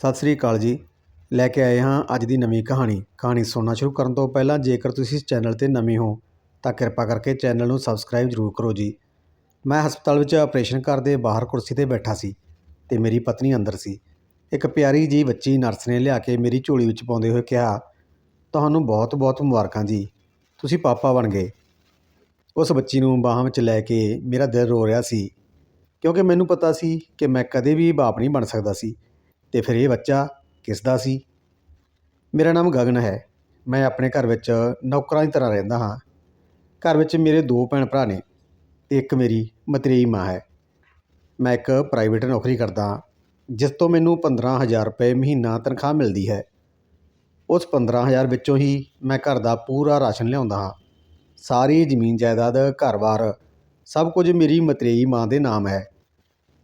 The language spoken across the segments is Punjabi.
ਸਤਿ ਸ੍ਰੀ ਅਕਾਲ ਜੀ। ਲੈ ਕੇ ਆਏ ਹਾਂ ਅੱਜ ਦੀ ਨਵੀਂ ਕਹਾਣੀ। ਕਹਾਣੀ ਸੁਣਨਾ ਸ਼ੁਰੂ ਕਰਨ ਤੋਂ ਪਹਿਲਾਂ ਜੇਕਰ ਤੁਸੀਂ ਇਸ ਚੈਨਲ ਤੇ ਨਵੇਂ ਹੋ, ਤਾਂ ਕਿਰਪਾ ਕਰਕੇ ਚੈਨਲ ਨੂੰ ਸਬਸਕ੍ਰਾਈਬ ਜ਼ਰੂਰ ਕਰੋ ਜੀ। ਮੈਂ ਹਸਪਤਾਲ ਵਿੱਚ ਆਪਰੇਸ਼ਨ ਕਰਦੇ ਬਾਹਰ ਕੁਰਸੀ ਤੇ ਬੈਠਾ ਸੀ ਤੇ ਮੇਰੀ ਪਤਨੀ ਅੰਦਰ ਸੀ। ਇੱਕ ਪਿਆਰੀ ਜੀ ਬੱਚੀ ਨਰਸ ਨੇ ਲਿਆ ਕੇ ਮੇਰੀ ਝੋਲੀ ਵਿੱਚ ਪਾਉਂਦੇ ਹੋਏ ਕਿਹਾ, ਤੁਹਾਨੂੰ ਬਹੁਤ ਬਹੁਤ ਮੁਬਾਰਕਾਂ ਜੀ। ਤੁਸੀਂ ਪਾਪਾ ਬਣ ਗਏ। ਉਸ ਬੱਚੀ ਨੂੰ ਬਾਹਾਂ ਵਿੱਚ ਲੈ ਕੇ ਮੇਰਾ ਦਿਲ ਰੋ ਰਿਹਾ ਸੀ, ਕਿਉਂਕਿ ਮੈਨੂੰ ਪਤਾ ਸੀ ਕਿ ਮੈਂ ਕਦੇ ਵੀ ਬਾਪ ਨਹੀਂ ਬਣ ਸਕਦਾ ਸੀ। ਅਤੇ ਫਿਰ ਇਹ ਬੱਚਾ ਕਿਸ ਦਾ ਸੀ? ਮੇਰਾ ਨਾਮ ਗਗਨ ਹੈ। ਮੈਂ ਆਪਣੇ ਘਰ ਵਿੱਚ ਨੌਕਰਾਂ ਦੀ ਤਰ੍ਹਾਂ ਰਹਿੰਦਾ ਹਾਂ। ਘਰ ਵਿੱਚ ਮੇਰੇ ਦੋ ਭੈਣ ਭਰਾ ਨੇ ਤੇ ਇੱਕ ਮੇਰੀ ਮਤਰੇਈ ਮਾਂ ਹੈ। ਮੈਂ ਇੱਕ ਪ੍ਰਾਈਵੇਟ ਨੌਕਰੀ ਕਰਦਾ ਹਾਂ, ਜਿਸ ਤੋਂ ਮੈਨੂੰ 15000 ਰੁਪਏ ਮਹੀਨਾ ਤਨਖਾਹ ਮਿਲਦੀ ਹੈ। ਉਸ 15000 ਵਿੱਚੋਂ ਹੀ ਮੈਂ ਘਰ ਦਾ ਪੂਰਾ ਰਾਸ਼ਨ ਲਿਆਉਂਦਾ ਹਾਂ। ਸਾਰੀ ਜ਼ਮੀਨ ਜਾਇਦਾਦ, ਘਰ-ਬਾਰ, ਸਭ ਕੁਝ ਮੇਰੀ ਮਤਰੇਈ ਮਾਂ ਦੇ ਨਾਮ ਹੈ,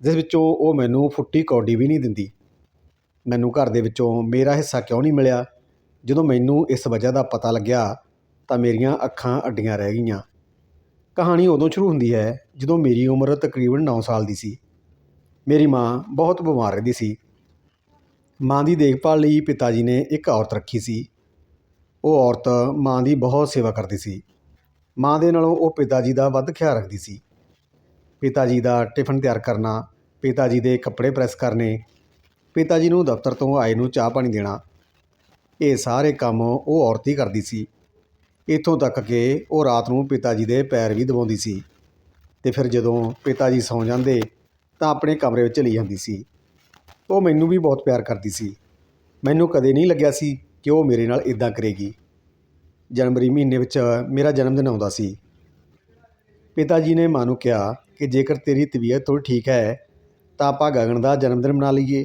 ਜਿਸ ਵਿੱਚੋਂ ਉਹ ਮੈਨੂੰ ਫੁੱਟੀ ਕੌਡੀ ਵੀ ਨਹੀਂ ਦਿੰਦੀ। ਮੈਨੂੰ ਘਰ ਦੇ ਵਿੱਚੋਂ ਮੇਰਾ ਹਿੱਸਾ ਕਿਉਂ ਨਹੀਂ ਮਿਲਿਆ? ਜਦੋਂ ਮੈਨੂੰ ਇਸ ਵਜ੍ਹਾ ਦਾ ਪਤਾ ਲੱਗਿਆ, ਤਾਂ ਮੇਰੀਆਂ ਅੱਖਾਂ ਅੱਡੀਆਂ ਰਹਿ ਗਈਆਂ। ਕਹਾਣੀ ਉਦੋਂ ਸ਼ੁਰੂ ਹੁੰਦੀ ਹੈ, ਜਦੋਂ ਮੇਰੀ ਉਮਰ ਤਕਰੀਬਨ ਨੌ ਸਾਲ ਦੀ ਸੀ। ਮੇਰੀ ਮਾਂ ਬਹੁਤ ਬਿਮਾਰ ਰਹਿੰਦੀ ਸੀ। ਮਾਂ ਦੀ ਦੇਖਭਾਲ ਲਈ ਪਿਤਾ ਜੀ ਨੇ ਇੱਕ ਔਰਤ ਰੱਖੀ ਸੀ। ਉਹ ਔਰਤ ਮਾਂ ਦੀ ਬਹੁਤ ਸੇਵਾ ਕਰਦੀ ਸੀ। ਮਾਂ ਦੇ ਨਾਲੋਂ ਉਹ ਪਿਤਾ ਜੀ ਦਾ ਵੱਧ ਖਿਆਲ ਰੱਖਦੀ ਸੀ। ਪਿਤਾ ਜੀ ਦਾ ਟਿਫਨ ਤਿਆਰ ਕਰਨਾ, ਪਿਤਾ ਜੀ ਦੇ ਕੱਪੜੇ ਪ੍ਰੈਸ ਕਰਨੇ ਪਿਤਾ ਜੀ ਨੂੰ ਦਫ਼ਤਰ ਤੋਂ ਆਏ ਨੂੰ ਚਾਹ ਪਾਣੀ ਦੇਣਾ। ਇਹ ਸਾਰੇ ਕੰਮ ਉਹ ਔਰਤ ਹੀ ਕਰਦੀ ਸੀ। ਇੱਥੋਂ ਤੱਕ ਕਿ ਉਹ ਰਾਤ ਨੂੰ ਪਿਤਾ ਜੀ ਦੇ ਪੈਰ ਵੀ ਦਬਾਉਂਦੀ ਸੀ ਤੇ ਫਿਰ ਜਦੋਂ ਪਿਤਾ ਜੀ ਸੌਂ ਜਾਂਦੇ ਤਾਂ ਆਪਣੇ ਕਮਰੇ ਵਿੱਚ ਚਲੀ ਜਾਂਦੀ ਸੀ। ਉਹ ਮੈਨੂੰ ਵੀ ਬਹੁਤ ਪਿਆਰ ਕਰਦੀ ਸੀ। ਮੈਨੂੰ ਕਦੇ ਨਹੀਂ ਲੱਗਿਆ ਸੀ ਕਿ ਉਹ ਮੇਰੇ ਨਾਲ ਇਦਾਂ ਕਰੇਗੀ। ਜਨਵਰੀ ਮਹੀਨੇ ਵਿੱਚ ਮੇਰਾ ਜਨਮ ਦਿਨ ਆਉਂਦਾ ਸੀ। ਪਿਤਾ ਜੀ ਨੇ ਮਾਂ ਨੂੰ ਕਿਹਾ ਕਿ ਜੇਕਰ ਤੇਰੀ ਤਬੀਅਤ ਥੋੜ੍ਹੀ ਠੀਕ ਹੈ ਤਾਂ ਆਪਾਂ ਗਗਨ ਦਾ ਜਨਮ ਦਿਨ ਮਨਾ ਲਈਏ।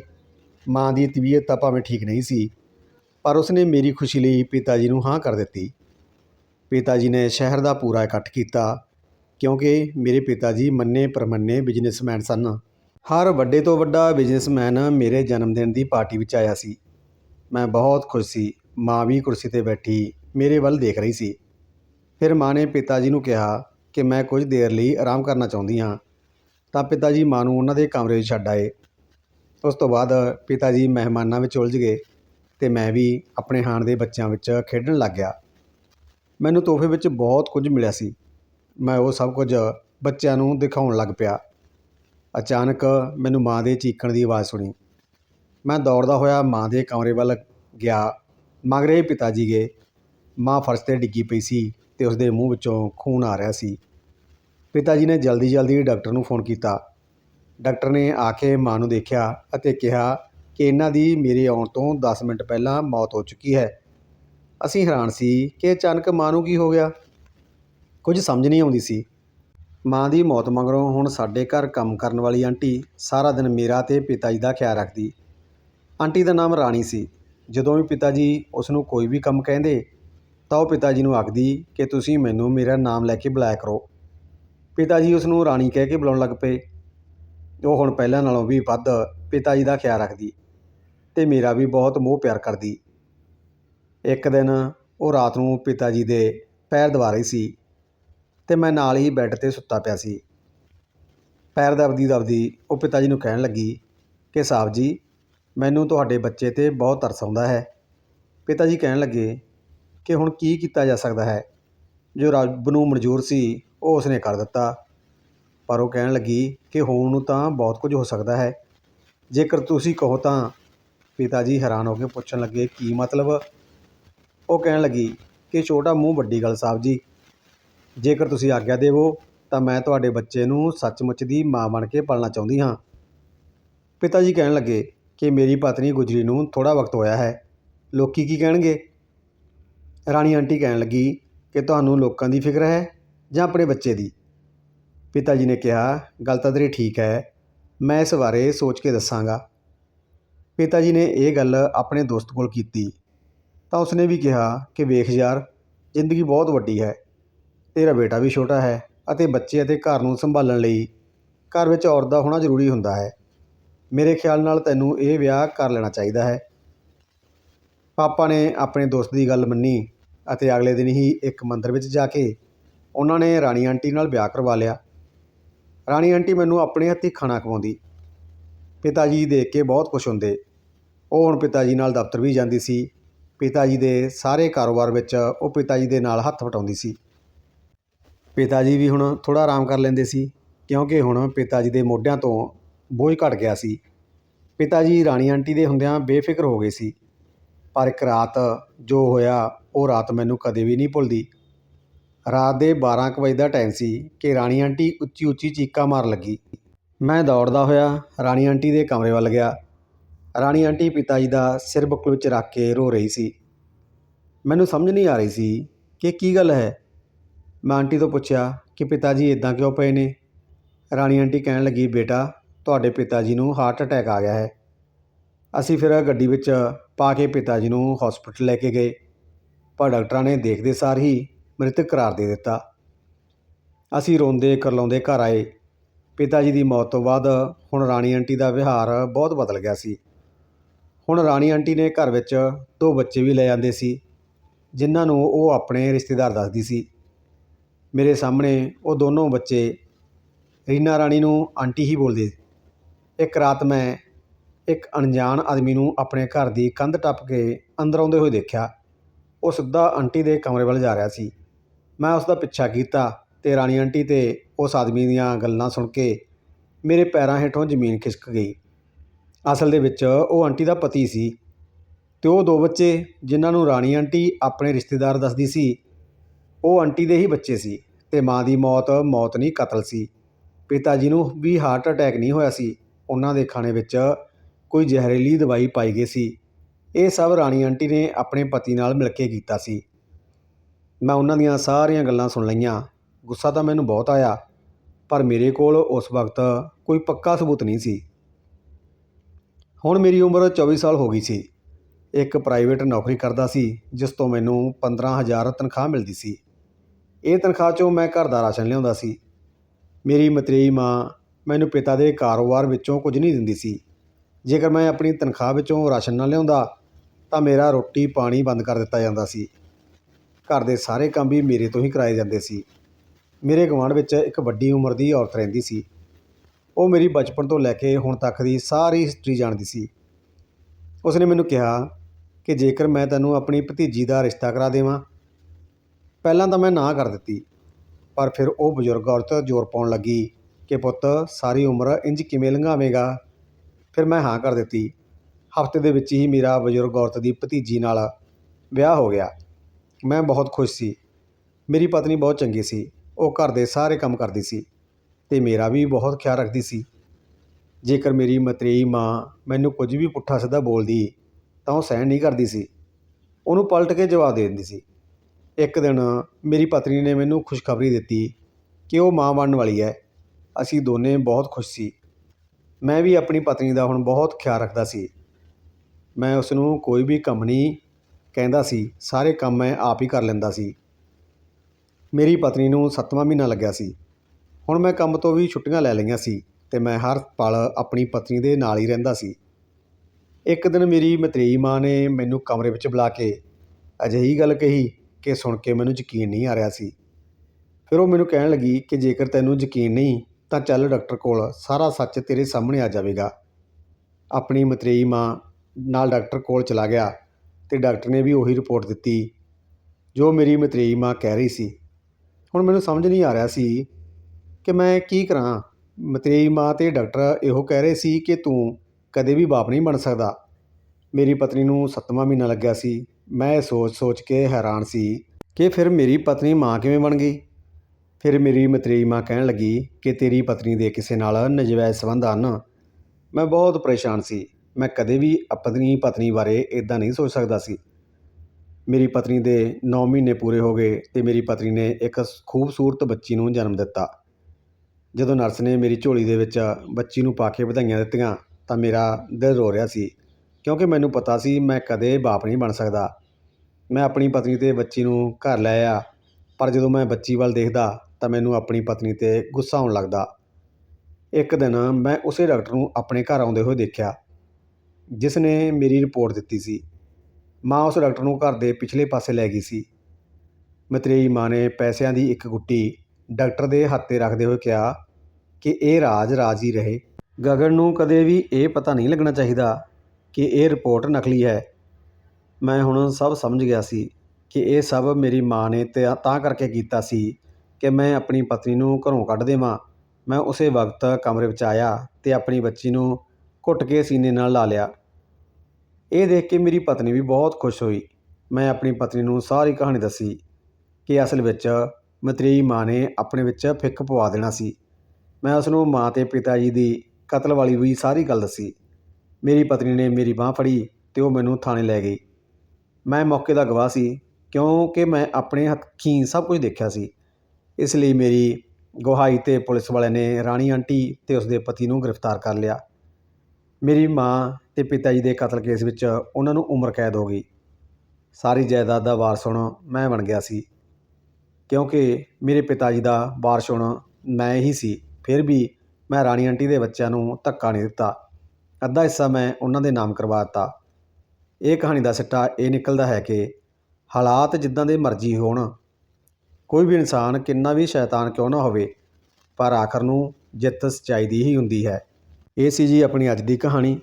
ਮਾਂ ਦੀ ਤਬੀਅਤ ਤਾਂ ਭਾਵੇਂ ਠੀਕ ਨਹੀਂ ਸੀ, ਪਰ ਉਸਨੇ ਮੇਰੀ ਖੁਸ਼ੀ ਲਈ ਪਿਤਾ ਜੀ ਨੂੰ ਹਾਂ ਕਰ ਦਿੱਤੀ। ਪਿਤਾ ਜੀ ਨੇ ਸ਼ਹਿਰ ਦਾ ਪੂਰਾ ਇਕੱਠ ਕੀਤਾ, ਕਿਉਂਕਿ ਮੇਰੇ ਪਿਤਾ ਜੀ ਮੰਨੇ ਪਰਮੰਨੇ ਬਿਜ਼ਨਸਮੈਨ ਸਨ। ਹਰ ਵੱਡੇ ਤੋਂ ਵੱਡਾ ਬਿਜ਼ਨਸਮੈਨ ਮੇਰੇ ਜਨਮ ਦਿਨ ਦੀ ਪਾਰਟੀ ਵਿੱਚ ਆਇਆ ਸੀ। ਮੈਂ ਬਹੁਤ ਖੁਸ਼ ਸੀ, ਮਾਂ ਵੀ ਕੁਰਸੀ ਤੇ ਬੈਠੀ ਮੇਰੇ ਵੱਲ ਦੇਖ ਰਹੀ ਸੀ। ਫਿਰ ਮਾਂ ਨੇ ਪਿਤਾ ਜੀ ਨੂੰ ਕਿਹਾ ਕਿ ਮੈਂ ਕੁਝ ਦੇਰ ਲਈ ਆਰਾਮ ਕਰਨਾ ਚਾਹੁੰਦੀ ਹਾਂ। ਤਾਂ ਪਿਤਾ ਜੀ ਮਾਂ ਨੂੰ ਉਹਨਾਂ ਦੇ ਕਮਰੇ ਵਿੱਚ ਛੱਡ ਆਏ। ਉਸ ਤੋਂ ਬਾਅਦ ਪਿਤਾ ਜੀ ਮਹਿਮਾਨਾਂ ਵਿੱਚ ਉਲਝ ਗਏ ਅਤੇ ਮੈਂ ਵੀ ਆਪਣੇ ਹਾਣ ਦੇ ਬੱਚਿਆਂ ਵਿੱਚ ਖੇਡਣ ਲੱਗ ਗਿਆ। ਮੈਨੂੰ ਤੋਹਫੇ ਵਿੱਚ ਬਹੁਤ ਕੁਝ ਮਿਲਿਆ ਸੀ। ਮੈਂ ਉਹ ਸਭ ਕੁਝ ਬੱਚਿਆਂ ਨੂੰ ਦਿਖਾਉਣ ਲੱਗ ਪਿਆ। ਅਚਾਨਕ ਮੈਨੂੰ ਮਾਂ ਦੇ ਚੀਕਣ ਦੀ ਆਵਾਜ਼ ਸੁਣੀ। ਮੈਂ ਦੌੜਦਾ ਹੋਇਆ ਮਾਂ ਦੇ ਕਮਰੇ ਵੱਲ ਗਿਆ। ਮਗਰੇ ਪਿਤਾ ਜੀ ਗਏ। ਮਾਂ ਫਰਸ਼ ਤੇ ਡਿੱਗੀ ਪਈ ਸੀ ਅਤੇ ਉਸਦੇ ਮੂੰਹ ਵਿੱਚੋਂ ਖੂਨ ਆ ਰਿਹਾ ਸੀ। ਪਿਤਾ ਜੀ ਨੇ ਜਲਦੀ ਜਲਦੀ ਡਾਕਟਰ ਨੂੰ ਫੋਨ ਕੀਤਾ। ਡਾਕਟਰ ਨੇ ਆ ਕੇ ਮਾਂ ਨੂੰ ਦੇਖਿਆ ਅਤੇ ਕਿਹਾ ਕਿ ਇਹਨਾਂ ਦੀ ਮੇਰੇ ਆਉਣ ਤੋਂ 10 ਮਿੰਟ ਪਹਿਲਾਂ ਮੌਤ ਹੋ ਚੁੱਕੀ ਹੈ। ਅਸੀਂ ਹੈਰਾਨ ਸੀ ਕਿ ਅਚਾਨਕ ਮਾਂ ਨੂੰ ਕੀ ਹੋ ਗਿਆ। ਕੁਝ ਸਮਝ ਨਹੀਂ ਆਉਂਦੀ ਸੀ। ਮਾਂ ਦੀ ਮੌਤ ਮਗਰੋਂ ਹੁਣ ਸਾਡੇ ਘਰ ਕੰਮ ਕਰਨ ਵਾਲੀ ਆਂਟੀ ਸਾਰਾ ਦਿਨ ਮੇਰਾ ਤੇ ਪਿਤਾ ਜੀ ਦਾ ਖਿਆਲ ਰੱਖਦੀ। ਆਂਟੀ ਦਾ ਨਾਮ ਰਾਣੀ ਸੀ। ਜਦੋਂ ਵੀ ਪਿਤਾ ਜੀ ਉਸ ਨੂੰ ਕੋਈ ਵੀ ਕੰਮ ਕਹਿੰਦੇ, ਤਾਂ ਉਹ ਪਿਤਾ ਜੀ ਨੂੰ ਆਖਦੀ ਕਿ ਤੁਸੀਂ ਮੈਨੂੰ ਮੇਰਾ ਨਾਮ ਲੈ ਕੇ ਬੁਲਾਇਆ ਕਰੋ। ਪਿਤਾ ਜੀ ਉਸ ਨੂੰ ਰਾਣੀ ਕਹਿ ਕੇ ਬੁਲਾਉਣ ਲੱਗ ਪਏ। ਉਹ ਹੁਣ ਪਹਿਲਾਂ ਨਾਲੋਂ ਵੀ ਵੱਧ ਪਿਤਾ ਜੀ ਦਾ ਖਿਆਲ ਰੱਖਦੀ ਅਤੇ ਮੇਰਾ ਵੀ ਬਹੁਤ ਮੋਹ ਪਿਆਰ ਕਰਦੀ। ਇੱਕ ਦਿਨ ਉਹ ਰਾਤ ਨੂੰ ਪਿਤਾ ਜੀ ਦੇ ਪੈਰ ਦਬਾ ਰਹੀ ਸੀ ਅਤੇ ਮੈਂ ਨਾਲ ਹੀ ਬੈੱਡ ਤੇ ਸੁੱਤਾ ਪਿਆ ਸੀ। ਪੈਰ ਦਬਦੀ ਦਬਦੀ ਉਹ ਪਿਤਾ ਜੀ ਨੂੰ ਕਹਿਣ ਲੱਗੀ ਕਿ ਸਾਹਿਬ ਜੀ, ਮੈਨੂੰ ਤੁਹਾਡੇ ਬੱਚੇ ਤੇ ਬਹੁਤ ਤਰਸ ਆਉਂਦਾ ਹੈ। ਪਿਤਾ ਜੀ ਕਹਿਣ ਲੱਗੇ ਕਿ ਹੁਣ ਕੀ ਕੀਤਾ ਜਾ ਸਕਦਾ ਹੈ? ਜੋ ਰੱਬ ਨੂੰ ਮਨਜ਼ੂਰ ਸੀ ਉਹ ਉਸਨੇ ਕਰ ਦਿੱਤਾ। ਪਰ ਉਹ ਕਹਿਣ ਲੱਗੀ ਕਿ ਹੋਣ ਨੂੰ ਤਾਂ ਬਹੁਤ ਕੁਝ ਹੋ ਸਕਦਾ ਹੈ। ਜੇਕਰ ਤੁਸੀਂ ਕਹੋ ਤਾਂ ਪਿਤਾ ਜੀ ਹੈਰਾਨ ਹੋ ਕੇ ਪੁੱਛਣ ਲੱਗੇ, ਕੀ ਮਤਲਬ? ਉਹ ਕਹਿਣ ਲੱਗੀ ਕਿ ਛੋਟਾ ਮੂੰਹ ਵੱਡੀ ਗੱਲ ਸਾਹਿਬ ਜੀ। ਜੇਕਰ ਤੁਸੀਂ ਆਗਿਆ ਦੇਵੋ, ਤਾਂ ਮੈਂ ਤੁਹਾਡੇ ਬੱਚੇ ਨੂੰ ਸੱਚਮੁੱਚ ਦੀ ਮਾਂ ਬਣ ਕੇ ਪਾਲਣਾ ਚਾਹੁੰਦੀ ਹਾਂ। ਪਿਤਾ ਜੀ ਕਹਿਣ ਲੱਗੇ ਕਿ ਮੇਰੀ ਪਤਨੀ ਗੁਜਰੀ ਨੂੰ ਥੋੜਾ ਵਕਤ ਹੋਇਆ ਹੈ। ਲੋਕੀ ਕੀ ਕਹਿਣਗੇ? ਰਾਣੀ ਆਂਟੀ ਕਹਿਣ ਲੱਗੀ ਕਿ ਤੁਹਾਨੂੰ ਲੋਕਾਂ ਦੀ ਫਿਕਰ ਹੈ ਜਾਂ ਆਪਣੇ ਬੱਚੇ ਦੀ? ਪਿਤਾ ਜੀ ਨੇ ਕਿਹਾ, ਗੱਲ ਤਾਂ ਤੇਰੀ ਠੀਕ ਹੈ, ਮੈਂ ਇਸ ਬਾਰੇ ਸੋਚ ਕੇ ਦੱਸਾਂਗਾ। ਪਿਤਾ ਜੀ ਨੇ ਇਹ ਗੱਲ ਆਪਣੇ ਦੋਸਤ ਕੋਲ ਕੀਤੀ। ਤਾਂ ਉਸਨੇ ਵੀ ਕਿਹਾ ਕਿ ਵੇਖ ਯਾਰ, ਜ਼ਿੰਦਗੀ ਬਹੁਤ ਵੱਡੀ ਹੈ। ਤੇਰਾ ਬੇਟਾ ਵੀ ਛੋਟਾ ਹੈ ਅਤੇ ਬੱਚੇ ਅਤੇ ਘਰ ਨੂੰ ਸੰਭਾਲਣ ਲਈ ਘਰ ਵਿੱਚ ਔਰਤ ਦਾ ਹੋਣਾ ਜ਼ਰੂਰੀ ਹੁੰਦਾ ਹੈ। ਮੇਰੇ ਖਿਆਲ ਨਾਲ ਤੈਨੂੰ ਇਹ ਵਿਆਹ ਕਰ ਲੈਣਾ ਚਾਹੀਦਾ ਹੈ। ਪਾਪਾ ਨੇ ਆਪਣੇ ਦੋਸਤ ਦੀ ਗੱਲ ਮੰਨੀ ਅਤੇ ਅਗਲੇ ਦਿਨ ਹੀ ਇੱਕ ਮੰਦਿਰ ਵਿੱਚ ਜਾ ਕੇ ਉਹਨਾਂ ਨੇ ਰਾਣੀ ਆਂਟੀ ਨਾਲ ਵਿਆਹ ਕਰਵਾ ਲਿਆ। ਰਾਣੀ ਆਂਟੀ ਮੈਨੂੰ ਆਪਣੇ ਹੱਥੀਂ ਖਾਣਾ ਖਵਾਉਂਦੀ। ਪਿਤਾ ਜੀ ਦੇਖ ਕੇ ਬਹੁਤ ਖੁਸ਼ ਹੁੰਦੇ। ਉਹ ਹੁਣ ਪਿਤਾ ਜੀ ਨਾਲ ਦਫ਼ਤਰ ਵੀ ਜਾਂਦੀ ਸੀ। ਪਿਤਾ ਜੀ ਦੇ ਸਾਰੇ ਕਾਰੋਬਾਰ ਵਿੱਚ ਉਹ ਪਿਤਾ ਜੀ ਦੇ ਨਾਲ ਹੱਥ ਵਟਾਉਂਦੀ ਸੀ। ਪਿਤਾ ਜੀ ਵੀ ਹੁਣ ਥੋੜ੍ਹਾ ਆਰਾਮ ਕਰ ਲੈਂਦੇ ਸੀ, ਕਿਉਂਕਿ ਹੁਣ ਪਿਤਾ ਜੀ ਦੇ ਮੋਢਿਆਂ ਤੋਂ ਬੋਝ ਘਟ ਗਿਆ ਸੀ। ਪਿਤਾ ਜੀ ਰਾਣੀ ਆਂਟੀ ਦੇ ਹੁੰਦਿਆਂ ਬੇਫਿਕਰ ਹੋ ਗਏ ਸੀ। ਪਰ ਇੱਕ ਰਾਤ ਜੋ ਹੋਇਆ, ਉਹ ਰਾਤ ਮੈਨੂੰ ਕਦੇ ਵੀ ਨਹੀਂ ਭੁੱਲਦੀ। ਰਾਤ ਦੇ 12 ਕੁ ਵਜੇ ਦਾ ਟਾਈਮ ਸੀ ਕਿ ਰਾਣੀ ਆਂਟੀ ਉੱਚੀ ਉੱਚੀ ਚੀਕਾਂ ਮਾਰ ਲੱਗੀ। ਮੈਂ ਦੌੜਦਾ ਹੋਇਆ ਰਾਣੀ ਆਂਟੀ ਦੇ ਕਮਰੇ ਵੱਲ ਗਿਆ। ਰਾਣੀ ਆਂਟੀ ਪਿਤਾ ਜੀ ਦਾ ਸਿਰ ਬੁੱਕਲ ਵਿੱਚ ਰੱਖ ਕੇ ਰੋ ਰਹੀ ਸੀ। ਮੈਨੂੰ ਸਮਝ ਨਹੀਂ ਆ ਰਹੀ ਸੀ ਕਿ ਕੀ ਗੱਲ ਹੈ। ਮੈਂ ਆਂਟੀ ਤੋਂ ਪੁੱਛਿਆ ਕਿ ਪਿਤਾ ਜੀ ਇਦਾਂ ਕਿਉਂ ਪਏ ਨੇ? ਰਾਣੀ ਆਂਟੀ ਕਹਿਣ ਲੱਗੀ, ਬੇਟਾ, ਤੁਹਾਡੇ ਪਿਤਾ ਜੀ ਨੂੰ ਹਾਰਟ ਅਟੈਕ ਆ ਗਿਆ ਹੈ। ਅਸੀਂ ਫਿਰ ਗੱਡੀ ਵਿੱਚ ਪਾ ਕੇ ਪਿਤਾ ਜੀ ਨੂੰ ਹਸਪੀਟਲ ਲੈ ਕੇ ਗਏ। ਪਰ ਡਾਕਟਰਾਂ ਨੇ ਦੇਖਦੇ ਸਾਰ ਹੀ ਮ੍ਰਿਤਕ ਕਰਾਰ ਦੇ ਦਿੱਤਾ। ਅਸੀਂ ਰੋਂਦੇ, ਕਰਲਾਉਂਦੇ ਘਰ ਆਏ। ਪਿਤਾ ਜੀ ਦੀ ਮੌਤ ਤੋਂ ਬਾਅਦ ਹੁਣ ਰਾਣੀ ਆਂਟੀ ਦਾ ਵਿਹਾਰ ਬਹੁਤ ਬਦਲ ਗਿਆ ਸੀ। ਹੁਣ ਰਾਣੀ ਆਂਟੀ ਨੇ ਘਰ ਵਿੱਚ ਦੋ ਬੱਚੇ ਵੀ ਲੈ ਜਾਂਦੇ ਸੀ, ਜਿਨ੍ਹਾਂ ਨੂੰ ਉਹ ਆਪਣੇ ਰਿਸ਼ਤੇਦਾਰ ਦੱਸਦੀ ਸੀ। ਮੇਰੇ ਸਾਹਮਣੇ ਉਹ ਦੋਨੋਂ ਬੱਚੇ ਰੀਨਾ ਰਾਣੀ ਨੂੰ ਆਂਟੀ ਹੀ ਬੋਲਦੇ। ਇੱਕ ਰਾਤ ਮੈਂ ਇੱਕ ਅਣਜਾਣ ਆਦਮੀ ਨੂੰ ਆਪਣੇ ਘਰ ਦੀ ਕੰਧ ਟੱਪ ਕੇ ਅੰਦਰ ਆਉਂਦੇ ਹੋਏ ਦੇਖਿਆ। ਉਹ ਸਿੱਧਾ ਆਂਟੀ ਦੇ ਕਮਰੇ ਵੱਲ ਜਾ ਰਿਹਾ ਸੀ। ਮੈਂ ਉਸ ਦਾ ਪਿੱਛਾ ਕੀਤਾ ਤੇ ਰਾਣੀ ਆਂਟੀ ਤੇ ਉਸ ਆਦਮੀ ਦੀਆਂ ਗੱਲਾਂ ਸੁਣ ਕੇ ਮੇਰੇ ਪੈਰਾਂ ਹੇਠੋਂ ਜ਼ਮੀਨ ਖਿਸਕ ਗਈ। ਅਸਲ ਦੇ ਵਿੱਚ ਉਹ ਆਂਟੀ ਦਾ ਪਤੀ ਸੀ ਤੇ ਉਹ ਦੋ ਬੱਚੇ ਜਿਨ੍ਹਾਂ ਨੂੰ ਰਾਣੀ ਆਂਟੀ ਆਪਣੇ ਰਿਸ਼ਤੇਦਾਰ ਦੱਸਦੀ ਸੀ, ਉਹ ਆਂਟੀ ਦੇ ਹੀ ਬੱਚੇ ਸੀ ਤੇ ਮਾਂ ਦੀ ਮੌਤ ਮੌਤ ਨਹੀਂ, ਕਤਲ ਸੀ। ਪਿਤਾ ਜੀ ਨੂੰ ਵੀ ਹਾਰਟ ਅਟੈਕ ਨਹੀਂ ਹੋਇਆ ਸੀ, ਉਹਨਾਂ ਦੇ ਖਾਣੇ ਵਿੱਚ ਕੋਈ ਜ਼ਹਿਰੀਲੀ ਦਵਾਈ ਪਾਈ ਗਈ ਸੀ। ਇਹ ਸਭ ਰਾਣੀ ਆਂਟੀ ਨੇ ਆਪਣੇ ਪਤੀ ਨਾਲ ਮਿਲ ਕੇ ਕੀਤਾ ਸੀ। ਮੈਂ ਉਹਨਾਂ ਦੀਆਂ ਸਾਰੀਆਂ ਗੱਲਾਂ ਸੁਣ ਲਈਆਂ। ਗੁੱਸਾ ਤਾਂ ਮੈਨੂੰ ਬਹੁਤ ਆਇਆ, ਪਰ ਮੇਰੇ ਕੋਲ ਉਸ ਵਕਤ ਕੋਈ ਪੱਕਾ ਸਬੂਤ ਨਹੀਂ ਸੀ। ਹੁਣ ਮੇਰੀ ਉਮਰ 24 ਸਾਲ ਹੋ ਗਈ ਸੀ। ਇੱਕ ਪ੍ਰਾਈਵੇਟ ਨੌਕਰੀ ਕਰਦਾ ਸੀ, ਜਿਸ ਤੋਂ ਮੈਨੂੰ 15000 ਤਨਖਾਹ ਮਿਲਦੀ ਸੀ। ਇਹ ਤਨਖਾਹ 'ਚੋਂ ਮੈਂ ਘਰ ਦਾ ਰਾਸ਼ਨ ਲਿਆਉਂਦਾ ਸੀ। ਮੇਰੀ ਮਤਰੇਈ ਮਾਂ ਮੈਨੂੰ ਪਿਤਾ ਦੇ ਕਾਰੋਬਾਰ ਵਿੱਚੋਂ ਕੁਝ ਨਹੀਂ ਦਿੰਦੀ ਸੀ। ਜੇਕਰ ਮੈਂ ਆਪਣੀ ਤਨਖਾਹ ਵਿੱਚੋਂ ਰਾਸ਼ਨ ਨਾ ਲਿਆਉਂਦਾ, ਤਾਂ ਮੇਰਾ ਰੋਟੀ ਪਾਣੀ ਬੰਦ ਕਰ ਦਿੱਤਾ ਜਾਂਦਾ ਸੀ। ਘਰ ਦੇ ਸਾਰੇ ਕੰਮ ਵੀ ਮੇਰੇ ਤੋਂ ਹੀ ਕਰਵਾਏ ਜਾਂਦੇ ਸੀ। ਮੇਰੇ ਗੁਆਂਢ ਵਿੱਚ ਇੱਕ ਵੱਡੀ ਉਮਰ ਦੀ ਔਰਤ ਰਹਿੰਦੀ ਸੀ। ਉਹ ਮੇਰੀ ਬਚਪਨ ਤੋਂ ਲੈ ਕੇ ਹੁਣ ਤੱਕ ਦੀ ਸਾਰੀ ਹਿਸਟਰੀ ਜਾਣਦੀ ਸੀ। ਉਸਨੇ ਮੈਨੂੰ ਕਿਹਾ ਕਿ ਜੇਕਰ ਮੈਂ ਤੈਨੂੰ ਆਪਣੀ ਭਤੀਜੀ ਦਾ ਰਿਸ਼ਤਾ ਕਰਾ ਦੇਵਾਂ, ਪਹਿਲਾਂ ਤਾਂ ਮੈਂ ਨਾ ਕਰ ਦਿੱਤੀ, ਪਰ ਫਿਰ ਉਹ ਬਜ਼ੁਰਗ ਔਰਤ ਜ਼ੋਰ ਪਾਉਣ ਲੱਗੀ ਕਿ ਪੁੱਤ, ਸਾਰੀ ਉਮਰ ਇੰਜ ਕਿਵੇਂ ਲੰਘਾਵੇਂਗਾ? ਫਿਰ ਮੈਂ ਹਾਂ ਕਰ ਦਿੱਤੀ। ਹਫ਼ਤੇ ਦੇ ਵਿੱਚ ਹੀ ਮੇਰਾ ਬਜ਼ੁਰਗ ਔਰਤ ਦੀ ਭਤੀਜੀ ਨਾਲ ਵਿਆਹ ਹੋ ਗਿਆ। ਮੈਂ ਬਹੁਤ ਖੁਸ਼ ਸੀ। ਮੇਰੀ ਪਤਨੀ ਬਹੁਤ ਚੰਗੀ ਸੀ। ਉਹ ਘਰ ਦੇ ਸਾਰੇ ਕੰਮ ਕਰਦੀ ਸੀ ਅਤੇ ਮੇਰਾ ਵੀ ਬਹੁਤ ਖਿਆਲ ਰੱਖਦੀ ਸੀ। ਜੇਕਰ ਮੇਰੀ ਮਤਰੇਈ ਮਾਂ ਮੈਨੂੰ ਕੁਝ ਵੀ ਪੁੱਠਾ ਸਿੱਧਾ ਬੋਲਦੀ ਤਾਂ ਉਹ ਸਹਿਣ ਨਹੀਂ ਕਰਦੀ ਸੀ। ਉਹਨੂੰ ਪਲਟ ਕੇ ਜਵਾਬ ਦੇ ਦਿੰਦੀ ਸੀ। ਇੱਕ ਦਿਨ ਮੇਰੀ ਪਤਨੀ ਨੇ ਮੈਨੂੰ ਖੁਸ਼ਖਬਰੀ ਦਿੱਤੀ ਕਿ ਉਹ ਮਾਂ ਬਣਨ ਵਾਲੀ ਹੈ। ਅਸੀਂ ਦੋਨੇ ਬਹੁਤ ਖੁਸ਼ ਸੀ। ਮੈਂ ਵੀ ਆਪਣੀ ਪਤਨੀ ਦਾ ਹੁਣ ਬਹੁਤ ਖਿਆਲ ਰੱਖਦਾ ਸੀ। ਮੈਂ ਉਸ ਨੂੰ ਕੋਈ ਵੀ ਕੰਮ ਨਹੀਂ ਕਹਿੰਦਾ ਸੀ, ਸਾਰੇ ਕੰਮ ਮੈਂ ਆਪ ਹੀ ਕਰ ਲੈਂਦਾ ਸੀ। ਮੇਰੀ ਪਤਨੀ ਨੂੰ ਸੱਤਵਾਂ ਮਹੀਨਾ ਲੱਗਿਆ ਸੀ। ਹੁਣ ਮੈਂ ਕੰਮ ਤੋਂ ਵੀ ਛੁੱਟੀਆਂ ਲੈ ਲਈਆਂ ਸੀ ਤੇ ਮੈਂ ਹਰ ਪਲ ਆਪਣੀ ਪਤਨੀ ਦੇ ਨਾਲ ਹੀ ਰਹਿੰਦਾ ਸੀ। ਇੱਕ ਦਿਨ ਮੇਰੀ ਮਤਰੇਈ ਮਾਂ ਨੇ ਮੈਨੂੰ ਕਮਰੇ ਵਿੱਚ ਬੁਲਾ ਕੇ ਅਜਿਹੀ ਗੱਲ ਕਹੀ ਕਿ ਸੁਣ ਕੇ ਮੈਨੂੰ ਯਕੀਨ ਨਹੀਂ ਆ ਰਿਹਾ ਸੀ। ਫਿਰ ਉਹ ਮੈਨੂੰ ਕਹਿਣ ਲੱਗੀ ਕਿ ਜੇਕਰ ਤੈਨੂੰ ਯਕੀਨ ਨਹੀਂ, ਤਾਂ ਚੱਲ ਡਾਕਟਰ ਕੋਲ ਸਾਰਾ ਸੱਚ ਤੇਰੇ ਸਾਹਮਣੇ ਆ ਜਾਵੇਗਾ। ਆਪਣੀ ਮਤਰੇਈ ਮਾਂ ਨਾਲ ਡਾਕਟਰ ਕੋਲ ਚਲਾ ਗਿਆ। ਅਤੇ ਡਾਕਟਰ ਨੇ ਵੀ ਉਹੀ ਰਿਪੋਰਟ ਦਿੱਤੀ, ਜੋ ਮੇਰੀ ਮਤਰੇਈ ਮਾਂ ਕਹਿ ਰਹੀ ਸੀ। ਹੁਣ ਮੈਨੂੰ ਸਮਝ ਨਹੀਂ ਆ ਰਿਹਾ ਸੀ ਕਿ ਮੈਂ ਕੀ ਕਰਾਂ। ਮਤਰੇਈ ਮਾਂ ਅਤੇ ਡਾਕਟਰ ਇਹੋ ਕਹਿ ਰਹੇ ਸੀ ਕਿ ਤੂੰ ਕਦੇ ਵੀ ਬਾਪ ਨਹੀਂ ਬਣ ਸਕਦਾ। ਮੇਰੀ ਪਤਨੀ ਨੂੰ ਸੱਤਵਾਂ ਮਹੀਨਾ ਲੱਗਿਆ ਸੀ। ਮੈਂ ਇਹ ਸੋਚ-ਸੋਚ ਕੇ ਹੈਰਾਨ ਸੀ ਕਿ ਫਿਰ ਮੇਰੀ ਪਤਨੀ ਮਾਂ ਕਿਵੇਂ ਬਣ ਗਈ? ਫਿਰ ਮੇਰੀ ਮਤਰੇਈ ਮਾਂ ਕਹਿਣ ਲੱਗੀ ਕਿ ਤੇਰੀ ਪਤਨੀ ਦੇ ਕਿਸੇ ਨਾਲ ਨਜਾਇਜ਼ ਸੰਬੰਧ ਹਨ। ਮੈਂ ਬਹੁਤ ਪਰੇਸ਼ਾਨ ਸੀ। ਮੈਂ ਕਦੇ ਵੀ ਆਪਣੀ ਪਤਨੀ ਬਾਰੇ ਇੱਦਾਂ ਨਹੀਂ ਸੋਚ ਸਕਦਾ ਸੀ। ਮੇਰੀ ਪਤਨੀ ਦੇ ਨੌ ਮਹੀਨੇ ਪੂਰੇ ਹੋ ਗਏ ਅਤੇ ਮੇਰੀ ਪਤਨੀ ਨੇ ਇੱਕ ਖੂਬਸੂਰਤ ਬੱਚੀ ਨੂੰ ਜਨਮ ਦਿੱਤਾ। ਜਦੋਂ ਨਰਸ ਨੇ ਮੇਰੀ ਝੋਲੀ ਦੇ ਵਿੱਚ ਬੱਚੀ ਨੂੰ ਪਾ ਕੇ ਵਧਾਈਆਂ ਦਿੱਤੀਆਂ ਤਾਂ ਮੇਰਾ ਦਿਲ ਰੋ ਰਿਹਾ ਸੀ, ਕਿਉਂਕਿ ਮੈਨੂੰ ਪਤਾ ਸੀ ਮੈਂ ਕਦੇ ਬਾਪ ਨਹੀਂ ਬਣ ਸਕਦਾ। ਮੈਂ ਆਪਣੀ ਪਤਨੀ ਤੇ ਬੱਚੀ ਨੂੰ ਘਰ ਲੈ ਆਇਆ, ਪਰ ਜਦੋਂ ਮੈਂ ਬੱਚੀ ਵੱਲ ਦੇਖਦਾ ਤਾਂ ਮੈਨੂੰ ਆਪਣੀ ਪਤਨੀ ਤੇ ਗੁੱਸਾ ਆਉਣ ਲੱਗਦਾ। ਇੱਕ ਦਿਨ ਮੈਂ ਉਸੇ ਡਾਕਟਰ ਨੂੰ ਆਪਣੇ ਘਰ ਆਉਂਦੇ ਹੋਏ ਦੇਖਿਆ ਜਿਸ ਨੇ ਮੇਰੀ ਰਿਪੋਰਟ ਦਿੱਤੀ ਸੀ, ਮਾਂ ਉਸ ਡਾਕਟਰ ਨੂੰ ਘਰ ਦੇ ਪਿਛਲੇ ਪਾਸੇ ਲੈ ਗਈ ਸੀ। ਮਤਰੇਈ ਮਾਂ ਨੇ ਪੈਸਿਆਂ ਦੀ ਇੱਕ ਗੁੱਟੀ ਡਾਕਟਰ ਦੇ ਹੱਥ 'ਤੇ ਰੱਖਦੇ ਹੋਏ ਕਿਹਾ ਕਿ ਇਹ ਰਾਜ ਰਾਜ ਹੀ ਰਹੇ। ਗਗਨ ਨੂੰ ਕਦੇ ਵੀ ਇਹ ਪਤਾ ਨਹੀਂ ਲੱਗਣਾ ਚਾਹੀਦਾ ਕਿ ਇਹ ਰਿਪੋਰਟ ਨਕਲੀ ਹੈ। ਮੈਂ ਹੁਣ ਸਭ ਸਮਝ ਗਿਆ ਸੀ ਕਿ ਇਹ ਸਭ ਮੇਰੀ ਮਾਂ ਨੇ ਤੇ ਤਾਂ ਕਰਕੇ ਕੀਤਾ ਸੀ ਕਿ ਮੈਂ ਆਪਣੀ ਪਤਨੀ ਨੂੰ ਘਰੋਂ ਕੱਢ ਦੇਵਾਂ। ਮੈਂ ਉਸੇ ਵਕਤ ਕਮਰੇ ਵਿੱਚ ਆਇਆ ਤੇ ਆਪਣੀ ਬੱਚੀ ਨੂੰ ਘੁੱਟ ਕੇ ਸੀਨੇ ਨਾਲ ਲਾ ਲਿਆ। ਇਹ ਦੇਖ ਕੇ ਮੇਰੀ ਪਤਨੀ ਵੀ ਬਹੁਤ ਖੁਸ਼ ਹੋਈ। ਮੈਂ ਆਪਣੀ ਪਤਨੀ ਨੂੰ ਸਾਰੀ ਕਹਾਣੀ ਦੱਸੀ ਕਿ ਅਸਲ ਵਿੱਚ ਮਤਰੇਈ ਮਾਂ ਨੇ ਆਪਣੇ ਵਿੱਚ ਫਿੱਕ ਪਵਾ ਦੇਣਾ ਸੀ। ਮੈਂ ਉਸ ਨੂੰ ਮਾਂ ਤੇ ਪਿਤਾ ਜੀ ਦੀ ਕਤਲ ਵਾਲੀ ਵੀ ਸਾਰੀ ਗੱਲ ਦੱਸੀ। ਮੇਰੀ ਪਤਨੀ ਨੇ ਮੇਰੀ ਬਾਹ ਫੜੀ ਤੇ ਉਹ ਮੈਨੂੰ ਥਾਣੇ ਲੈ ਗਈ। ਮੈਂ ਮੌਕੇ ਦਾ ਗਵਾਹ ਸੀ ਕਿਉਂਕਿ ਮੈਂ ਆਪਣੇ ਹੱਥੀਂ ਸਭ ਕੁਝ ਦੇਖਿਆ ਸੀ। ਇਸ ਲਈ ਮੇਰੀ ਗਵਾਹੀ ਤੇ ਪੁਲਿਸ ਵਾਲਿਆਂ ਨੇ ਰਾਣੀ ਆਂਟੀ ਤੇ ਉਸਦੇ ਪਤੀ ਨੂੰ ਗ੍ਰਿਫਤਾਰ ਕਰ ਲਿਆ। ਮੇਰੀ ਮਾਂ ਅਤੇ ਪਿਤਾ ਜੀ ਦੇ ਕਤਲ ਕੇਸ ਵਿੱਚ ਉਹਨਾਂ ਨੂੰ ਉਮਰ ਕੈਦ ਹੋ ਗਈ। ਸਾਰੀ ਜਾਇਦਾਦ ਦਾ ਵਾਰਸ ਹੁਣ ਮੈਂ ਬਣ ਗਿਆ ਸੀ। ਕਿਉਂਕਿ ਮੇਰੇ ਪਿਤਾ ਜੀ ਦਾ ਵਾਰਸ ਹੁਣ ਮੈਂ ਹੀ ਸੀ, ਫਿਰ ਵੀ ਮੈਂ ਰਾਣੀ ਆਂਟੀ ਦੇ ਬੱਚਿਆਂ ਨੂੰ ਧੱਕਾ ਨਹੀਂ ਦਿੱਤਾ। ਅੱਧਾ ਹਿੱਸਾ ਮੈਂ ਉਹਨਾਂ ਦੇ ਨਾਮ ਕਰਵਾ ਦਿੱਤਾ। ਇਹ ਕਹਾਣੀ ਦਾ ਸਿੱਟਾ ਇਹ ਨਿਕਲਦਾ ਹੈ ਕਿ ਹਾਲਾਤ ਜਿੱਦਾਂ ਦੇ ਮਰਜ਼ੀ ਹੋਣ। ਕੋਈ ਵੀ ਇਨਸਾਨ ਕਿੰਨਾ ਵੀ ਸ਼ੈਤਾਨ ਕਿਉਂ ਨਾ ਹੋਵੇ, ਪਰ ਆਖਰ ਨੂੰ ਜਿੱਤ ਸੱਚਾਈ ਦੀ ਹੀ ਹੁੰਦੀ ਹੈ। ਇਹ ਸੀ ਜੀ ਆਪਣੀ ਅੱਜ ਦੀ ਕਹਾਣੀ।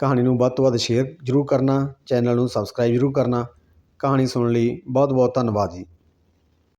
ਕਹਾਣੀ ਨੂੰ ਵੱਧ ਤੋਂ ਵੱਧ ਸ਼ੇਅਰ ਜ਼ਰੂਰ ਕਰਨਾ ਚੈਨਲ ਨੂੰ ਸਬਸਕ੍ਰਾਈਬ ਜ਼ਰੂਰ ਕਰਨਾ। ਕਹਾਣੀ ਸੁਣਨ ਲਈ ਬਹੁਤ ਬਹੁਤ ਧੰਨਵਾਦ ਜੀ।